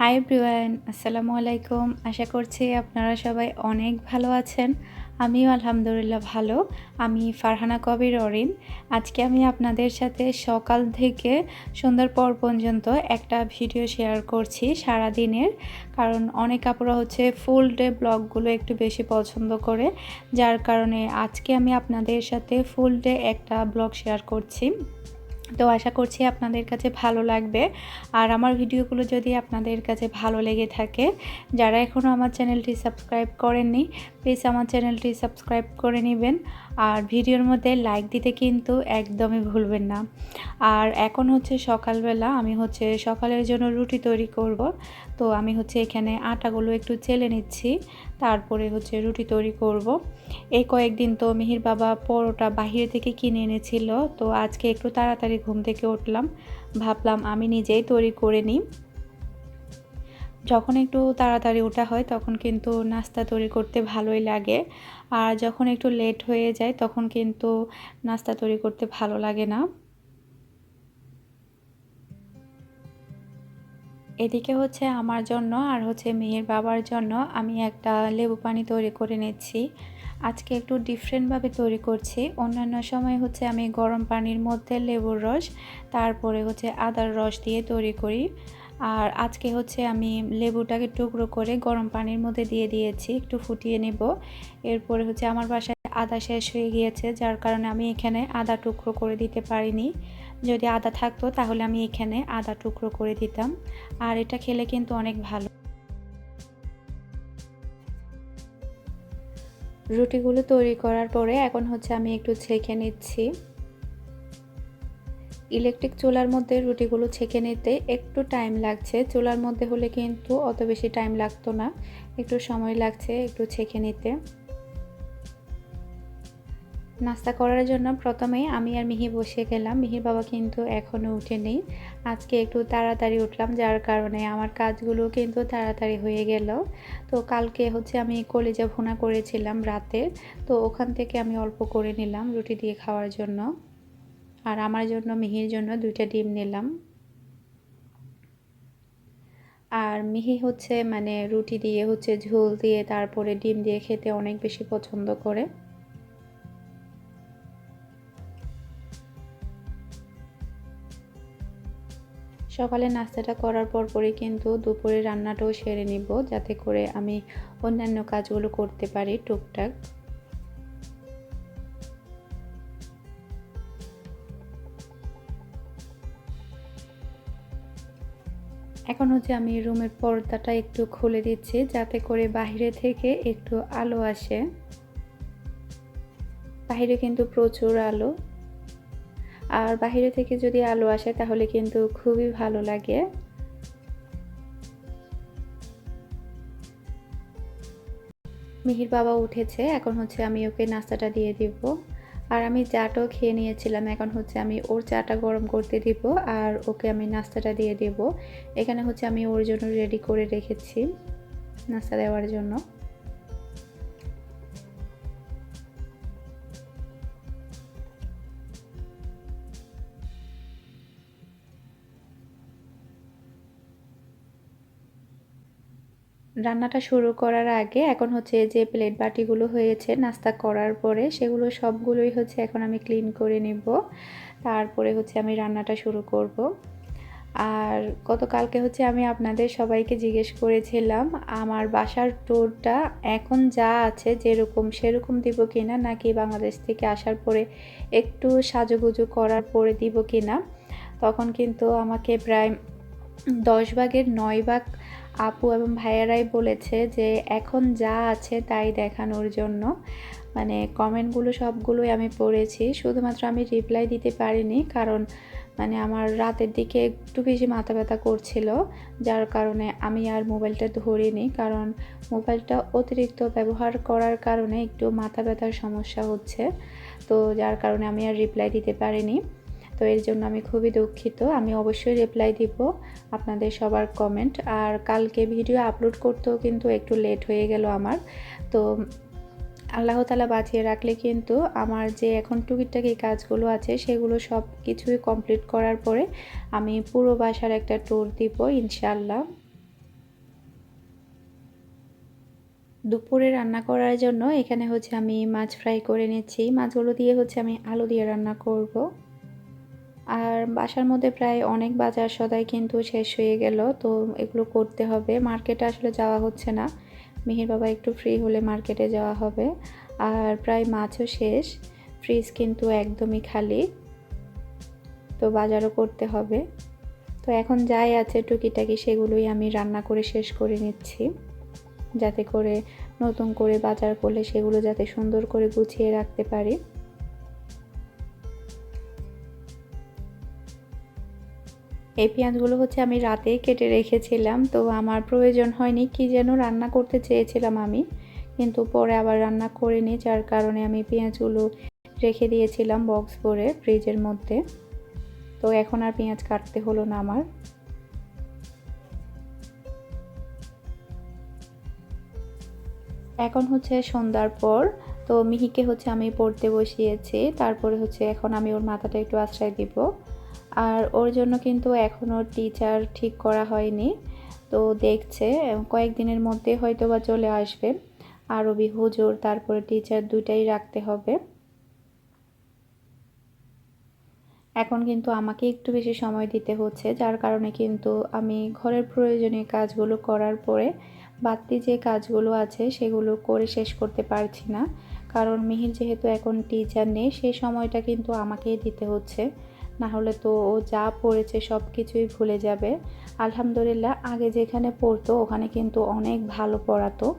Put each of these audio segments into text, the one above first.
High ব্রিওয়ান আসসালামু আলাইকুম। আশা করছি আপনারা সবাই অনেক ভালো আছেন। আমিও আলহামদুলিল্লাহ ভালো। আমি ফারহানা কবির অরিন। আজকে আমি আপনাদের সাথে সকাল থেকে সন্ধ্যার পর পর্যন্ত একটা ভিডিও শেয়ার করছি সারা দিনের কারণ অনেক আপুরা হচ্ছে ফুল ডে ব্লগগুলো একটু বেশি পছন্দ করে। যার কারণে আজকে আমি আপনাদের সাথে ফুল ডে একটা ব্লগ শেয়ার করছি। তো আশা করছি আপনাদের কাছে ভালো লাগবে। আর আমার ভিডিওগুলো যদি আপনাদের কাছে ভালো লেগে থাকে, যারা এখনও আমার চ্যানেলটি সাবস্ক্রাইব করেননি প্লিজ আমার চ্যানেলটি সাবস্ক্রাইব করে নেবেন আর ভিডিওর মধ্যে লাইক দিতে কিন্তু একদমই ভুলবেন না। আর এখন হচ্ছে সকালবেলা, আমি হচ্ছে সকালের জন্য রুটি তৈরি করব। তো আমি হচ্ছে এখানে আটাগুলো একটু চেলে নিচ্ছি, তারপরে হচ্ছে রুটি তৈরি করব। এই কয়েকদিন তো মিহির বাবা পরোটা বাহিরে থেকে কিনে এনেছিল, তো আজকে একটু তাড়াতাড়ি ঘুম থেকে উঠলাম। ভাবলাম আমি নিজেই তৈরি করে নিই। যখন একটু তাড়াতাড়ি ওঠা হয় তখন কিন্তু নাস্তা তৈরি করতে ভালোই লাগে। আর যখন একটু লেট হয়ে যায় তখন কিন্তু নাস্তা তৈরি করতে ভালো লাগে না। এদিকে হচ্ছে আমার জন্য আর হচ্ছে মেয়ের বাবার জন্য আমি একটা লেবু পানি তৈরি করে নিচ্ছি। আজকে একটু ডিফারেন্টভাবে তৈরি করছি। অন্যান্য সময় হচ্ছে আমি গরম পানির মধ্যে লেবুর রস, তারপরে হচ্ছে আদার রস দিয়ে তৈরি করি। আর আজকে হচ্ছে আমি লেবুটাকে টুকরো করে গরম পানির মধ্যে দিয়ে দিয়েছি, একটু ফুটিয়ে নেব। এরপরে হচ্ছে আমার বাসায় আদা শেষ হয়ে গিয়েছে, যার কারণে আমি এখানে আদা টুকরো করে দিতে পারিনি। যদি আদা থাকতো তাহলে আমি এখানে আদা টুকরো করে দিতাম, আর এটা খেলে কিন্তু অনেক ভালো। রুটিগুলো তৈরি করার পরে এখন হচ্ছে আমি একটু ছেঁকে নিচ্ছি। ইলেকট্রিক চুলার মধ্যে রুটিগুলো ছেঁকে নিতে একটু টাইম লাগছে। চুলার মধ্যে হলে কিন্তু অত বেশি টাইম লাগতো না। একটু সময় লাগছে একটু ছেঁকে নিতে। নাস্তা করার জন্য প্রথমে আমি আর মিহি বসে গেলাম। মিহির বাবা কিন্তু এখনও উঠেনি। আজকে একটু তাড়াতাড়ি উঠলাম, যার কারণে আমার কাজগুলো কিন্তু তাড়াতাড়ি হয়ে গেল। তো কালকে হচ্ছে আমি কলিজা ভুনা করেছিলাম রাতে। তো ওখান থেকে আমি অল্প করে নিলাম রুটি দিয়ে খাওয়ার জন্য। আর আমার জন্য, মিহির জন্য দুইটা ডিম নিলাম। আর মিহি হচ্ছে মানে রুটি দিয়ে হচ্ছে ঝোল দিয়ে তারপরে ডিম দিয়ে খেতে অনেক বেশি পছন্দ করে। সকালে নাস্তাটা করার পর পরই কিন্তু দুপুরে রান্নাটাও সেরে নিব, যাতে করে আমি অন্যান্য কাজগুলো করতে পারি টুকটাক। এখন হচ্ছে আমি রুমের পর্দাটা একটু খুলে দিচ্ছি, যাতে করে বাহিরে থেকে একটু আলো আসে। বাহিরে কিন্তু প্রচুর আলো। আর বাহিরে থেকে যদি আলো আসে, তাহলে কিন্তু খুবই ভালো লাগে। মিহির বাবা উঠেছে, এখন হচ্ছে আমি ওকে নাস্তাটা দিয়ে দিব। আর আমি চাটাও খেয়ে নিয়েছিলাম। এখন হচ্ছে আমি ওর চাটা গরম করতে দিব আর ওকে আমি নাস্তাটা দিয়ে দেব। এখানে হচ্ছে আমি ওর জন্য রেডি করে রেখেছি, নাস্তা দেওয়ার জন্য। রান্নাটা শুরু করার আগে এখন হচ্ছে যে প্লেট বাটিগুলো হয়েছে, নাস্তা করার পরে সেগুলো সবগুলোই হচ্ছে এখন আমি ক্লিন করে নিব। তারপরে হচ্ছে আমি রান্নাটা শুরু করব। আর গতকালকে হচ্ছে আমি আপনাদের সবাইকে জিজ্ঞেস করেছিলাম, আমার বাসার টোরটা এখন যা আছে যেরকম সেরকম দিব কিনা নাকি বাংলাদেশ থেকে আসার পরে একটু সাজুগুজু করার পরে দিব কিনা, তখন কিন্তু আমাকে প্রায় দশ ভাগের নয় ভাগ আপু এবং ভাইয়ারাই বলেছে যে এখন যা আছে তাই দেখানোর জন্য। মানে কমেন্টগুলো সবগুলোই আমি পড়েছি। শুধুমাত্র আমি রিপ্লাই দিতে পারিনি কারণ মানে আমার রাতের দিকে একটু বেশি মাথা ব্যথা করছিল। যার কারণে আমি আর মোবাইলটা ধরিনি কারণ মোবাইলটা অতিরিক্ত ব্যবহার করার কারণে একটু মাথা ব্যথার সমস্যা হচ্ছে। তো যার কারণে আমি আর রিপ্লাই দিতে পারিনি। তো এর জন্য আমি খুবই দুঃখিত। আমি অবশ্যই রিপ্লাই দিব আপনাদের সবার কমেন্ট আর কালকে ভিডিও আপলোড করতেও কিন্তু একটু লেট হয়ে গেল আমার। তো আল্লাহ তালা বাঁচিয়ে রাখলে কিন্তু আমার যে এখন টুকিটাকি কাজগুলো আছে, সেগুলো সব কিছুই কমপ্লিট করার পরে আমি পুরো বাসার একটা ট্যুর দিব ইনশাল্লাহ দুপুরে রান্না করার জন্য এখানে হচ্ছে আমি মাছ ফ্রাই করে নিচ্ছি। মাছগুলো দিয়ে হচ্ছে আমি আলু দিয়ে রান্না করব। বাসার মধ্যে প্রায় অনেক বাজার সদাই কিন্তু শেষ হয়ে গেল, তো এগুলো করতে হবে। মার্কেটে আসলে যাওয়া হচ্ছে না। মিহির বাবা একটু ফ্রি হলে মার্কেটে যাওয়া হবে। আর প্রায় মাছও শেষ ফ্রিজ কিন্তু একদমই খালি। তো বাজারও করতে হবে। তো এখন যাই আছে টুকিটাকি, সেগুলোই আমি রান্না করে শেষ করে নিচ্ছি। যাতে করে নতুন করে বাজার করলে সেগুলো যাতে সুন্দর করে গুছিয়ে রাখতে পারি। এই পেঁয়াজগুলো হচ্ছে আমি রাতেই কেটে রেখেছিলাম, তো আমার প্রয়োজন হয়নি কি যেন রান্না করতে চেয়েছিলাম আমি। কিন্তু পরে আবার রান্না করিনি যার কারণে আমি পেঁয়াজগুলো রেখে দিয়েছিলাম বক্স ভরে ফ্রিজের মধ্যে। তো এখন আর পেঁয়াজ কাটতে হলো না আমার। এখন হচ্ছে সন্ধ্যার পর, তো মিহিকে হচ্ছে আমি পড়তে বসিয়েছি, তারপরে হচ্ছে এখন আমি ওর মাথাটা একটু আশ্রয় দিব। আর ওর জন্য কিন্তু এখনও টিচার ঠিক করা হয়নি। তো দেখছে কয়েকদিনের মধ্যে হয়তো বা চলে আসবে। আরবি হুজুর, তারপরে টিচার দুইটাই রাখতে হবে। এখন কিন্তু আমাকে একটু বেশি সময় দিতে হচ্ছে, যার কারণে কিন্তু আমি ঘরের প্রয়োজনীয় কাজগুলো করার পরে বাড়তি যে কাজগুলো আছে সেগুলো করে শেষ করতে পারছি না। কারণ মিহির যেহেতু এখন টিচার নেই, সেই সময়টা কিন্তু আমাকেই দিতে হচ্ছে। না হলে তো ও যা পড়েছে সব কিছুই ভুলে যাবে। আলহামদুলিল্লাহ, আগে যেখানে পড়তো ওখানে কিন্তু অনেক ভালো পড়াতো।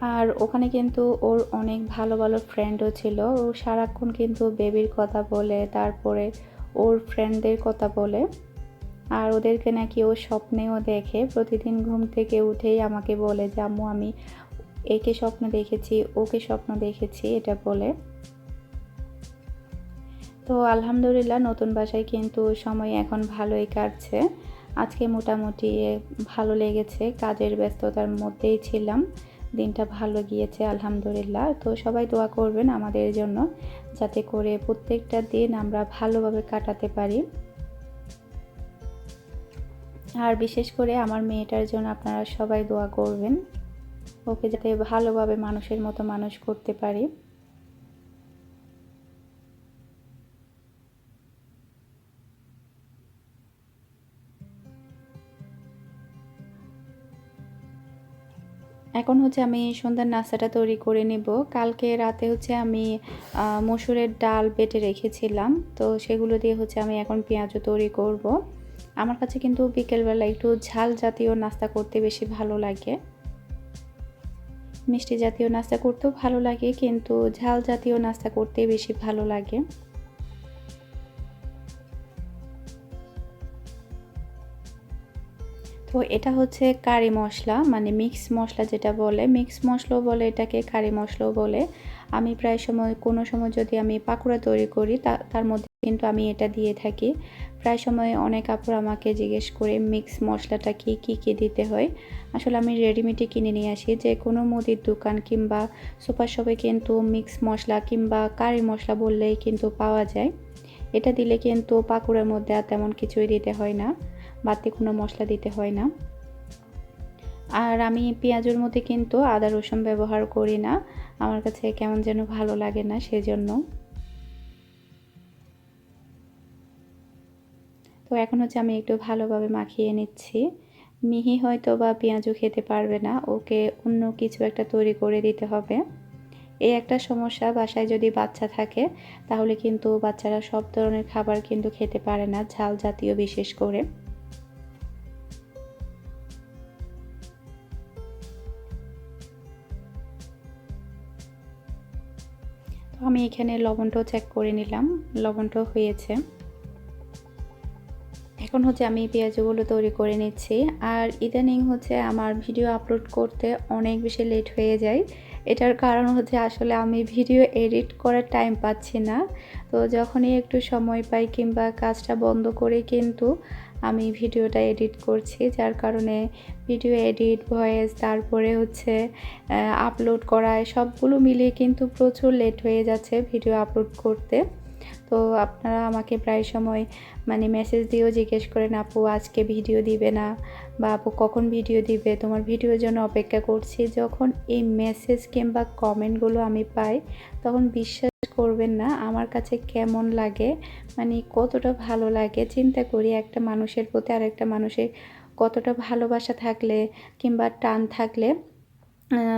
আর ওখানে কিন্তু ওর অনেক ভালো ভালো ফ্রেন্ডও ছিল। ও সারাক্ষণ কিন্তু বেবির কথা বলে, তারপরে ওর ফ্রেন্ডদের কথা বলে। আর ওদেরকে নাকি ও স্বপ্নেও দেখে। প্রতিদিন ঘুম থেকে উঠেই আমাকে বলে যে আমি একে স্বপ্ন দেখেছি, ওকে স্বপ্ন দেখেছি, এটা বলে। তো আলহামদুলিল্লাহ নতুন বাসায় কিন্তু সময় এখন ভালোই কাটছে। আজকে মোটামুটি ভালো লেগেছে, কাজের ব্যস্ততার মধ্যেই ছিলাম, দিনটা ভালো গিয়েছে আলহামদুলিল্লাহ। তো সবাই দোয়া করবেন আমাদের জন্য, যাতে করে প্রত্যেকটা দিন আমরা ভালোভাবে কাটাতে পারি। আর বিশেষ করে আমার মেয়েটার জন্য আপনারা সবাই দোয়া করবেন, ওকে যাতে ভালোভাবে মানুষের মতো মানুষ করতে পারি। এখন হচ্ছে আমি সন্ধ্যার নাস্তাটা তৈরি করে নেব। কালকে রাতে হচ্ছে আমি মসুরের ডাল বেটে রেখেছিলাম। তো সেগুলো দিয়ে হচ্ছে আমি এখন পেঁয়াজও তৈরি করব। আমার কাছে কিন্তু বিকেলবেলা একটু ঝাল জাতীয় নাস্তা করতে বেশি ভালো লাগে। মিষ্টি জাতীয় নাস্তা করতেও ভালো লাগে, কিন্তু ঝাল জাতীয় নাস্তা করতে বেশি ভালো লাগে। তো এটা হচ্ছে কারি মশলা মানে মিক্স মশলা যেটা বলে। মিক্স মশলাও বলে, এটাকে কারি মশলাও বলে। আমি প্রায় সময়, কোনো সময় যদি আমি পাকোড়া তৈরি করি তার মধ্যে কিন্তু আমি এটা দিয়ে থাকি। প্রায় সময় অনেক আপুর আমাকে জিজ্ঞেস করে মিক্স মশলাটা কি কি কি দিতে হয়? আসলে আমি রেডিমেডে কিনে নিয়ে আসি। যে কোনো মুদির দোকান কিংবা সুপার শপে কিন্তু মিক্স মশলা কিংবা কারি মশলা বললেই কিন্তু পাওয়া যায়। এটা দিলে কিন্তু পাকুড়ার মধ্যে আর তেমন কিছুই দিতে হয় না। বাড়তি কোনো মশলা দিতে হয় না। আর আমি পেঁয়াজের মধ্যে কিন্তু আদা রসুন ব্যবহার করি না। আমার কাছে কেমন যেন ভালো লাগে না সেজন্য। তো এখন হচ্ছে আমি একটু ভালোভাবে মাখিয়ে নিচ্ছি। মিহি হয়তো বা পেঁয়াজও খেতে পারবে না। ওকে অন্য কিছু একটা তৈরি করে দিতে হবে। এই একটা সমস্যা, বাসায় যদি বাচ্চা থাকে, তাহলে কিন্তু বাচ্চারা সব ধরনের খাবার কিন্তু খেতে পারে না, ঝাল জাতীয় বিশেষ করে। আমি এখানে লবণটাও চেক করে নিলাম, লবণটাও হয়েছে। এখন হচ্ছে আমি পেঁয়াজগুলো তৈরি করে নিচ্ছি। আর ইদানিং হচ্ছে আমার ভিডিও আপলোড করতে অনেক বেশি লেট হয়ে যায়। এটার কারণ হচ্ছে আসলে আমি ভিডিও এডিট করার টাইম পাচ্ছি না। তো যখনই একটু সময় পাই কিংবা কাজটা বন্ধ করে কিন্তু আমি ভিডিওটা এডিট করছি, যার কারণে ভিডিও এডিট, ভয়েস, তারপরে হচ্ছে আপলোড করায় সবগুলো মিলিয়ে কিন্তু প্রচুর লেট হয়ে যাচ্ছে ভিডিও আপলোড করতে। তো আপনারা আমাকে প্রায় সময় মানে মেসেজ দিয়েও জিজ্ঞেস করেন, আপু, আজকে ভিডিও দিবে না? বা, আপু, কখন ভিডিও দিবে? তোমার ভিডিওর জন্য অপেক্ষা করছি। যখন এই মেসেজ কিংবা কমেন্টগুলো আমি পাই, তখন বিশ্বাস করবেন না, আমার কাছে কেমন লাগে মানে কতটা ভালো লাগে। চিন্তা করি একটা মানুষের প্রতি আরেকটা মানুষের কতটা ভালোবাসা থাকলে কিংবা টান থাকলে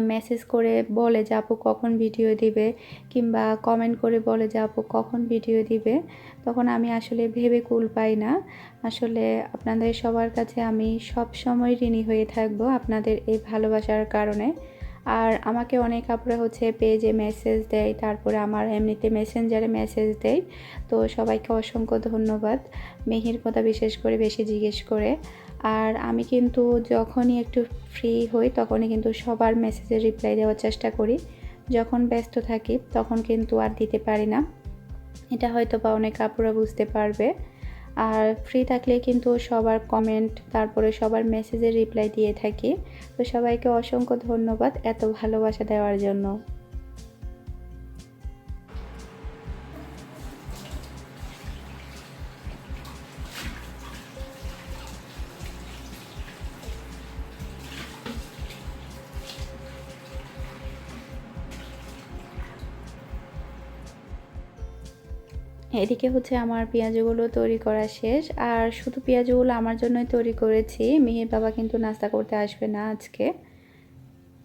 মেসেজ করে বলে যে, আপু, কখন ভিডিও দিবে? কিংবা কমেন্ট করে বলে যে, আপু, কখন ভিডিও দিবে? তখন আমি আসলে ভেবে কুল পাই না। আসলে আপনাদের সবার কাছে আমি সব সময় ঋণী হয়ে থাকব আপনাদের এই ভালোবাসার কারণে। আর আমাকে অনেক আপুরা হচ্ছে পেজে মেসেজ দেয়, তারপরে আমার এমনিতে মেসেঞ্জারে মেসেজ দেয়। তো সবাইকে অসংখ্য ধন্যবাদ। মেহির কথা বিশেষ করে বেশি জিজ্ঞেস করে। আর আমি কিন্তু যখনই একটু ফ্রি হই, তখনই কিন্তু সবার মেসেজে রিপ্লাই দেওয়ার চেষ্টা করি। যখন ব্যস্ত থাকি, তখন কিন্তু আর দিতে পারি না। এটা হয়তো বা অনেক আপুরা বুঝতে পারবে। আর ফ্রি থাকলে কিন্তু সবার কমেন্ট তারপরে সবার মেসেজের রিপ্লাই দিয়ে থাকি। তো সবাইকে অসংখ্য ধন্যবাদ এত ভালোবাসা দেওয়ার জন্য। এদিকে হচ্ছে আমার পেঁয়াজগুলো তৈরি করা শেষ। আর শুধু পেঁয়াজগুলো আমার জন্যই তৈরি করেছি। মিহির বাবা কিন্তু নাস্তা করতে আসবে না আজকে।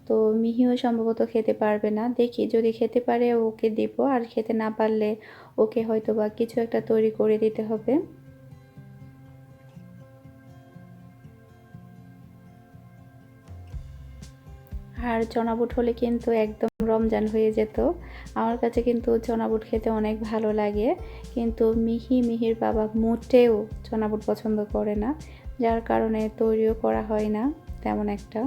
তো মিহিও সম্ভবত খেতে পারবে না। দেখি, যদি খেতে পারে ওকে দিব। আর খেতে না পারলে ওকে হয়তো বা কিছু একটা তৈরি করে দিতে হবে। আর চনাবুট হলে কিন্তু একদম রমজান হয়ে যেত। আমার কাছে কিন্তু চনাবুট খেতে অনেক ভালো লাগে। কিন্তু মিহি মিহির বাবা মোটেও চনাবুট পছন্দ করে না। যার কারণে তৈরিও করা হয় না, তেমন একটা।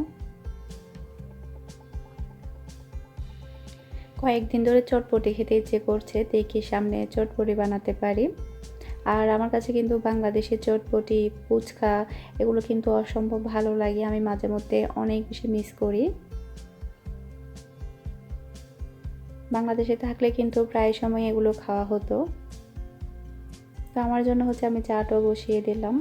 কয়েকদিন ধরে চটপটি খেতে ইচ্ছে করছে, দেখি সামনে চটপটি বানাতে পারি। আর আমার কাছে কিন্তু বাংলাদেশের চটপটি, ফুচকা, এগুলো কিন্তু অসম্ভব ভালো লাগে। আমি মাঝে মধ্যে অনেক বেশি মিস করি। বাংলাদেশে থাকলে কিন্তু প্রায় সময় এগুলো খাওয়া হতো। তো আমার জন্য হচ্ছে আমি চাটও বসিয়ে দিলাম।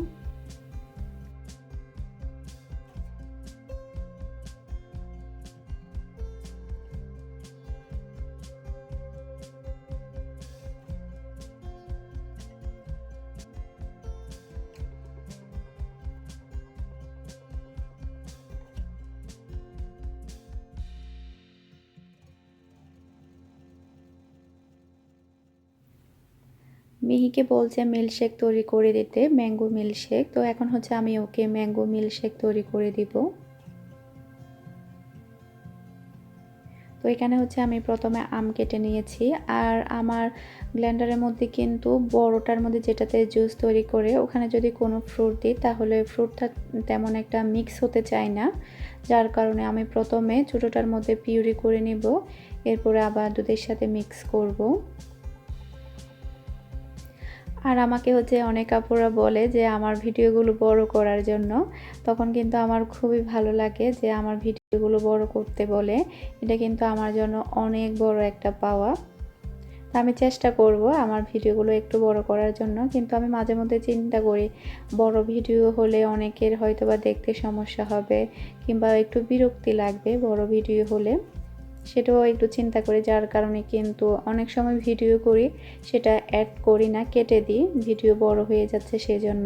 মিহিকে বলছে মিল্কশেক তৈরি করে দিতে, ম্যাঙ্গো মিল্কশেক। তো এখন হচ্ছে আমি ওকে ম্যাঙ্গো মিল্কশেক তৈরি করে দিব। তো এখানে হচ্ছে আমি প্রথমে আম কেটে নিয়েছি। আর আমার ব্লেন্ডারের মধ্যে কিন্তু বড়টার মধ্যে যেটাতে জুস তৈরি করে, ওখানে যদি কোনো ফ্রুট দিই, তাহলে ফ্রুটটা তেমন একটা মিক্স হতে চায় না। যার কারণে আমি প্রথমে ছোটোটার মধ্যে পিউরি করে নিব। এরপরে আবার দুধের সাথে মিক্স করব। আর আমাকে হচ্ছে অনেক আপুরা বলে যে আমার ভিডিওগুলো বড় করার জন্য। তখন কিন্তু আমার খুবই ভালো লাগে যে আমার ভিডিওগুলো বড় করতে বলে। এটা কিন্তু আমার জন্য অনেক বড় একটা পাওয়া। আমি চেষ্টা করব আমার ভিডিওগুলো একটু বড় করার জন্য। কিন্তু আমি মাঝে মধ্যে চিন্তা করি, বড় ভিডিও হলে অনেকের হয়তো বা দেখতে সমস্যা হবে কিংবা একটু বিরক্তি লাগবে বড় ভিডিও হলে। সেটাও একটু চিন্তা করি, যার কারণে কিন্তু অনেক সময় ভিডিও করি, সেটা অ্যাড করি না, কেটে দিই, ভিডিও বড় হয়ে যাচ্ছে সেই জন্য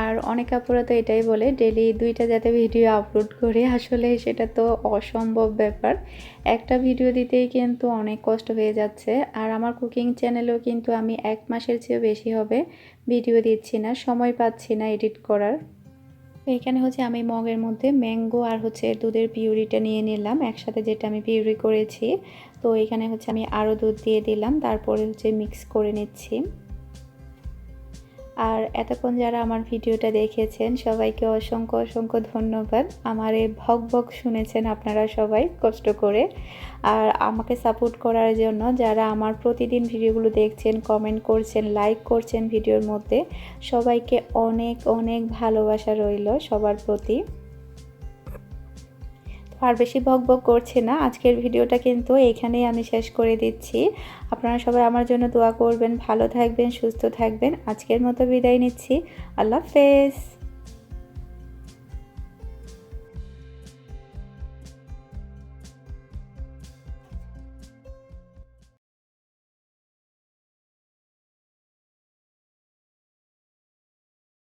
আর অনেক আপুরা তো এটাই বলে ডেলি দুইটা যাতে ভিডিও আপলোড করে, আসলে সেটা তো অসম্ভব ব্যাপার। একটা ভিডিও দিতেই কিন্তু অনেক কষ্ট হয়ে যাচ্ছে। আর আমার কুকিং চ্যানেলেও কিন্তু আমি এক মাসের চেয়েও বেশি হবে, ভিডিও দিচ্ছি না, সময় পাচ্ছি না এডিট করার। এখানে হচ্ছে আমি মগের মধ্যে ম্যাঙ্গো আর হচ্ছে দুধের পিউরিটা নিয়ে নিলাম, একসাথে যেটা আমি পিউরি করেছি। তো এখানে হচ্ছে আমি আরও দুধ দিয়ে দিলাম, তারপরে হচ্ছে মিক্স করে নিচ্ছি। এতক্ষণ যারা আমার ভিডিওটা দেখেছেন, সবাইকে অসংখ্য অসংখ্য ধন্যবাদ। আমার এই ভক ভক শুনেছেন আপনারা সবাই কষ্ট করে। আর আমাকে সাপোর্ট করার জন্য যারা আমার প্রতিদিন ভিডিওগুলো দেখছেন কমেন্ট করছেন লাইক করছেন ভিডিওর মধ্যে, সবাইকে অনেক অনেক ভালোবাসা রইল সবার প্রতি। আর বেশি বক বক করছে না। আজকের ভিডিওটা কিন্তু এইখানেই আমি শেষ করে দিচ্ছি। আপনারা সবাই আমার জন্য দোয়া করবেন, ভালো থাকবেন, সুস্থ থাকবেন। আজকের মতো বিদায় নিচ্ছি। আল্লাহ হাফেজ।